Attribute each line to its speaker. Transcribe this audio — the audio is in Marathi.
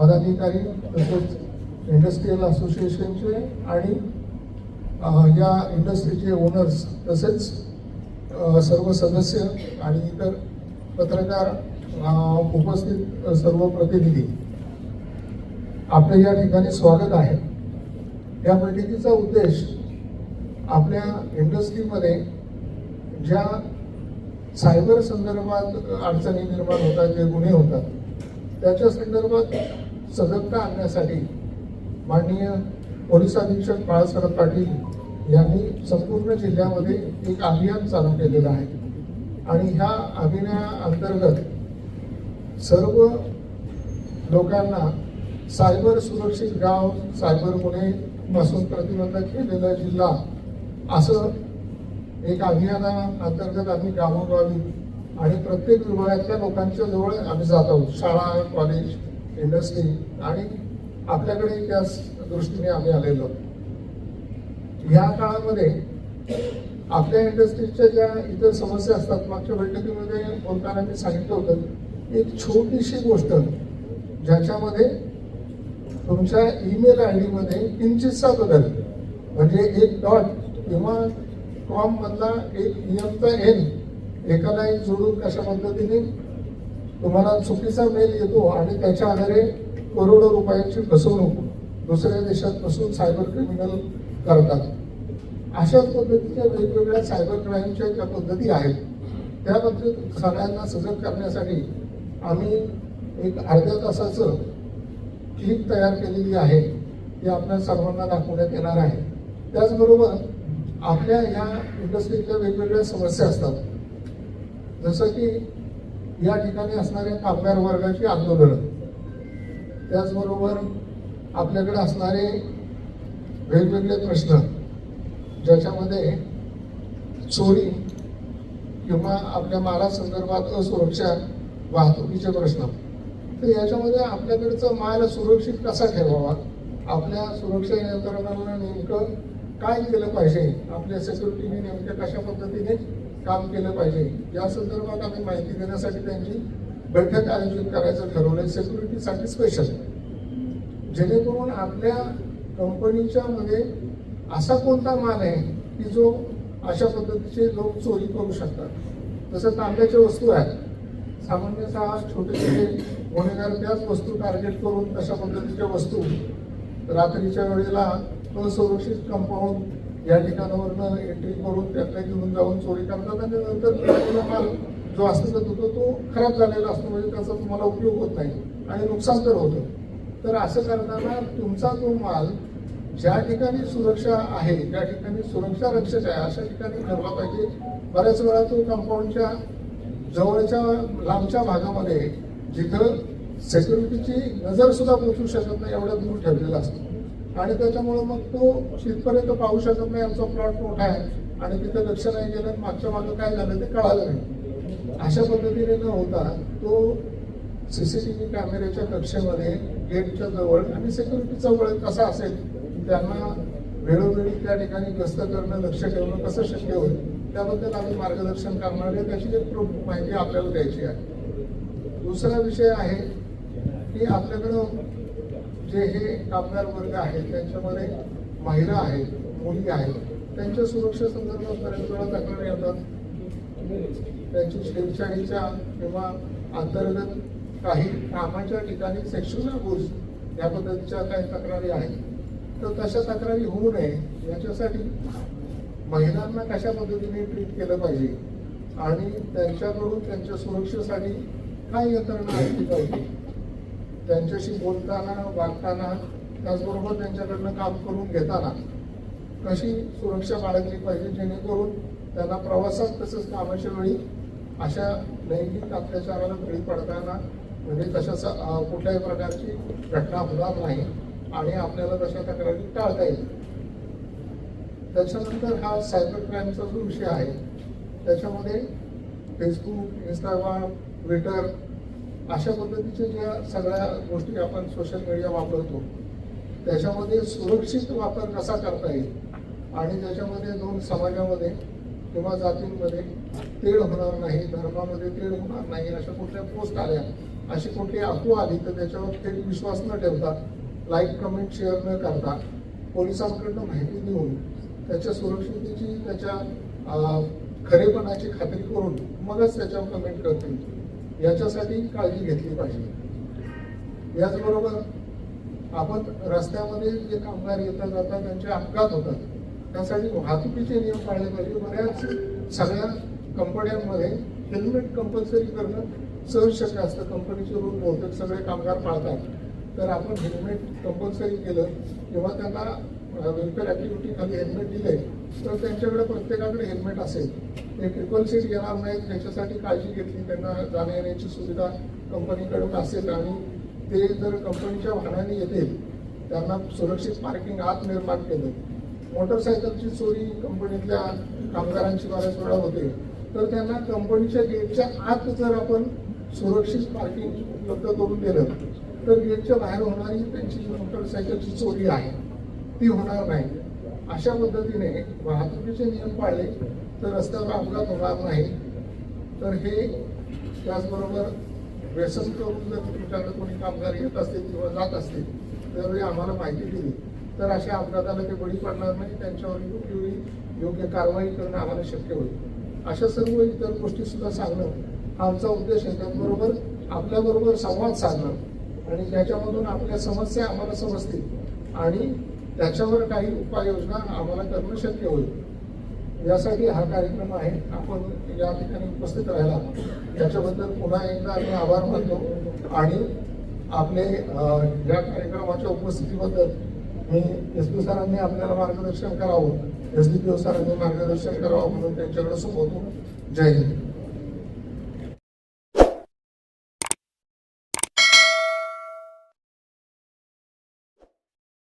Speaker 1: पदाधिकारी तसेच इंडस्ट्रीयल असोसिएशनचे आणि या इंडस्ट्रीचे ओनर्स तसेच सर्व सदस्य आणि इतर पत्रकार उपस्थित सर्व प्रतिनिधी. आपले या ठिकाणी स्वागत आहे. या बैठकीचा उद्देश आपल्या इंडस्ट्रीमध्ये ज्या सायबर संदर्भात अडचणी निर्माण होतात जे गुन्हे होतात त्याच्या संदर्भात सजगता आणण्यासाठी माननीय पोलीस अधीक्षक बाळासाहेब पाटील यांनी संपूर्ण जिल्ह्यामध्ये एक अभियान चालू केलेलं आहे. आणि ह्या अभियानाअंतर्गत सर्व लोकांना सायबर सुरक्षित गाव सायबर गुन्हे पासून प्रतिबंध केलेला जिल्हा असं एक अभियाना अंतर्गत आम्ही गावोगावी आणि प्रत्येक विभागातल्या लोकांच्या जवळ आम्ही जात आहोत शाळा कॉलेज इंडस्ट्री आणि आपल्याकडे त्याच दृष्टीने आम्ही आलेलो आहोत. या काळामध्ये आपल्या इंडस्ट्रीच्या ज्या इतर समस्या असतात मागच्या बैठकीमध्ये बोलताना मी सांगितलं होतं एक छोटीशी गोष्ट ज्याच्यामध्ये तुमच्या ईमेल आय डीमध्ये किंचितसा बदल म्हणजे एक डॉट किंवा कॉममधला एक नियमचा एन एकालाही जोडून कशा पद्धतीने तुम्हाला चुकीचा मेल येतो आणि त्याच्या आधारे करोडो रुपयांची फसवणूक दुसऱ्या देशात बसून सायबर क्रिमिनल करतात. अशाच पद्धतीच्या वेगवेगळ्या सायबर क्राईमच्या ज्या पद्धती आहेत त्याबद्दल सगळ्यांना सजग करण्यासाठी आम्ही एक अर्ध्या तासाचं क्लिप तयार केलेली आहे ती आपल्या सर्वांना दाखवण्यात येणार आहे. त्याचबरोबर आपल्या ह्या इंडस्ट्रीतल्या वेगवेगळ्या समस्या असतात. जसं की या ठिकाणी असणाऱ्या कामगार वर्गाची आंदोलनं. त्याचबरोबर आपल्याकडे असणारे वेगवेगळे प्रश्न ज्याच्यामध्ये चोरी किंवा आपल्या मालासंदर्भात असुरक्षा वाहतुकीचे प्रश्न. तर याच्यामध्ये आपल्याकडचा माल सुरक्षित कसा ठेवावा? आपल्या सुरक्षा यंत्रणांना नेमकं काय केलं पाहिजे? आपल्या सिक्युरिटीने नेमक्या कशा पद्धतीने काम केलं पाहिजे. या संदर्भात आम्ही माहिती देण्यासाठी त्यांची बैठक आयोजित करायचं ठरवलं सेक्युरिटीसाठी स्पेशल जेणेकरून आपल्या कंपनीच्या मध्ये असा कोणता माल आहे की जो अशा पद्धतीचे लोक चोरी करू शकतात. तसं तांब्याच्या वस्तू आहेत. सामान्यतः छोटे छोटे गुन्हेगार त्याच वस्तू टार्गेट करून तशा पद्धतीच्या वस्तू रात्रीच्या वेळेला असुरक्षित कंपाऊंड या ठिकाणावरनं एंट्री करून त्यातल्या घेऊन जाऊन चोरी करतात आणि नंतर मिळालेला माल जो असता जात होतो तो खराब झालेला असतो. म्हणजे त्याचा तुम्हाला उपयोग होत नाही आणि नुकसान तर होतं. तर असं करताना तुमचा तो माल ज्या ठिकाणी सुरक्षा आहे त्या ठिकाणी सुरक्षा रक्षक आहे अशा ठिकाणी ठरला पाहिजे. बऱ्याच वेळा तो कंपाऊंडच्या जवळच्या लांबच्या भागामध्ये जिथं सेक्युरिटीची नजर सुद्धा पोचू शकत नाही एवढ्या दूर ठेवलेला असतो. आणि त्याच्यामुळे मग तो तिथपर्यंत पाहू शकत नाही आमचा प्लॉट मोठा आहे. आणि तिथं लक्ष नाही गेलं मागच्या मागं काय झालं ते कळालं नाही. अशा पद्धतीने न होता तो सी सी टी व्ही कॅमेऱ्याच्या कक्षेमध्ये गेटच्या जवळ आणि सिक्युरिटी जवळ कसा असेल त्यांना वेळोवेळी त्या ठिकाणी गस्त करणं लक्ष ठेवणं कसं शक्य होईल त्याबद्दल आम्ही मार्गदर्शन करणार आहे. त्याची एक प्रमुख माहिती आपल्याला द्यायची आहे. दुसरा विषय आहे की आपल्याकडं जे हे कामगार वर्ग आहेत त्यांच्यामध्ये महिला आहेत मुली आहेत त्यांच्या सुरक्षेसंदर्भात बऱ्याच वेळा तक्रारी येतात. त्यांची छेडछाडीच्या किंवा अंतर्गत काही कामाच्या ठिकाणी सेक्शुअल अब्यूज या पद्धतीच्या काही तक्रारी आहेत. तर तशा तक्रारी होऊ नये याच्यासाठी महिलांना कशा पद्धतीने ट्रीट केलं पाहिजे? आणि त्यांच्याकडून त्यांच्या सुरक्षेसाठी काय यंत्रणा असली पाहिजे? त्यांच्याशी बोलताना वागताना त्याचबरोबर त्यांच्याकडनं काम करून घेताना कशी सुरक्षा बाळगली पाहिजे जेणेकरून त्यांना प्रवासात तसंच कामाच्या वेळी अशा लैंगिक अत्याचाराला बळी पडताना म्हणजे तशा कुठल्याही प्रकारची घटना होणार नाही आणि आपल्याला तशा तक्रारी टाळता येईल. त्याच्यानंतर हा सायबर क्राईमचा जो विषय आहे त्याच्यामध्ये फेसबुक इंस्टाग्राम ट्विटर अशा पद्धतीच्या ज्या सगळ्या गोष्टी आपण सोशल मीडिया वापरतो त्याच्यामध्ये सुरक्षित वापर कसा करता येईल? आणि त्याच्यामध्ये दोन समाजामध्ये किंवा जातींमध्ये तेढ होणार नाही धर्मामध्ये तेढ होणार नाही अशा कुठल्या पोस्ट आल्या अशी कुठली अफवा आली तर त्याच्यावर थेट विश्वास न ठेवता लाईक कमेंट शेअर न करता पोलिसांकडनं माहिती देऊन त्याच्या सुरक्षितेची त्याच्या खरेपणाची खात्री करून मगच त्याच्यावर कमेंट करतील. याच्यासाठी काळजी घेतली पाहिजे. याचबरोबर आपण रस्त्यामध्ये जे कामगार येतात जातात त्यांचे अपघात होतात त्यासाठी वाहतुकीचे नियम पाळले पाहिजे. बऱ्याच सगळ्या कंपन्यांमध्ये हेल्मेट कंपल्सरी करणं सहज शक्य असतं. कंपनीचे रूल बहुतेक सगळे कामगार पाळतात. तर आपण हेल्मेट कंपल्सरी केलं किंवा त्यांना वेलफेअर ॲक्टिव्हिटी खाली हेल्मेट दिले तर त्यांच्याकडे प्रत्येकाकडे हेल्मेट असेल. ते ट्रिपल सीट येणार नाहीत याच्यासाठी काळजी घेतली त्यांना जाण्या येण्याची सुविधा कंपनीकडून असेल आणि ते जर कंपनीच्या वाहनाने येतील त्यांना सुरक्षित पार्किंग आत निर्माण केलं. मोटरसायकलची चोरी कंपनीतल्या कामगारांची बऱ्याच वेळा होते. तर त्यांना कंपनीच्या गेटच्या आत जर आपण सुरक्षित पार्किंग उपलब्ध करून दिलं तर गेटच्या बाहेर होणारी त्यांची मोटरसायकलची चोरी आहे. ती होणार नाही. अशा पद्धतीने वाहतुकीचे नियम पाळले. तर रस्त्यावर अपघात होणार नाही. तर हे त्याचबरोबर व्यसन करून जर तुमच्याकडे कोणी कामगार येत असतील किंवा जात असतील त्यावेळी आम्हाला माहिती दिली. तर अशा अपघाताला ते बळी पडणार नाही त्यांच्यावर योग्य वेळी योग्य कारवाई करणं आम्हाला शक्य होईल. अशा सर्व इतर गोष्टी सुद्धा सांगणं हा आमचा उद्देश आहे. त्याचबरोबर आपल्याबरोबर संवाद साधणं आणि त्याच्यामधून आपल्या समस्या आम्हाला समजतील आणि त्याच्यावर काही उपाययोजना आम्हाला करणं शक्य होईल. यासाठी हा कार्यक्रम आहे. आपण या ठिकाणी उपस्थित राहिला. त्याच्याबद्दल पुन्हा एकदा आम्ही आभार मानतो. आणि आपले या कार्यक्रमाच्या उपस्थितीबद्दल मी एस पी सरांनी आपल्याला मार्गदर्शन करावं. एस डी पी ओ सरांनी मार्गदर्शन करावं म्हणून त्यांच्याकडे सोपवतो. जय हिंद.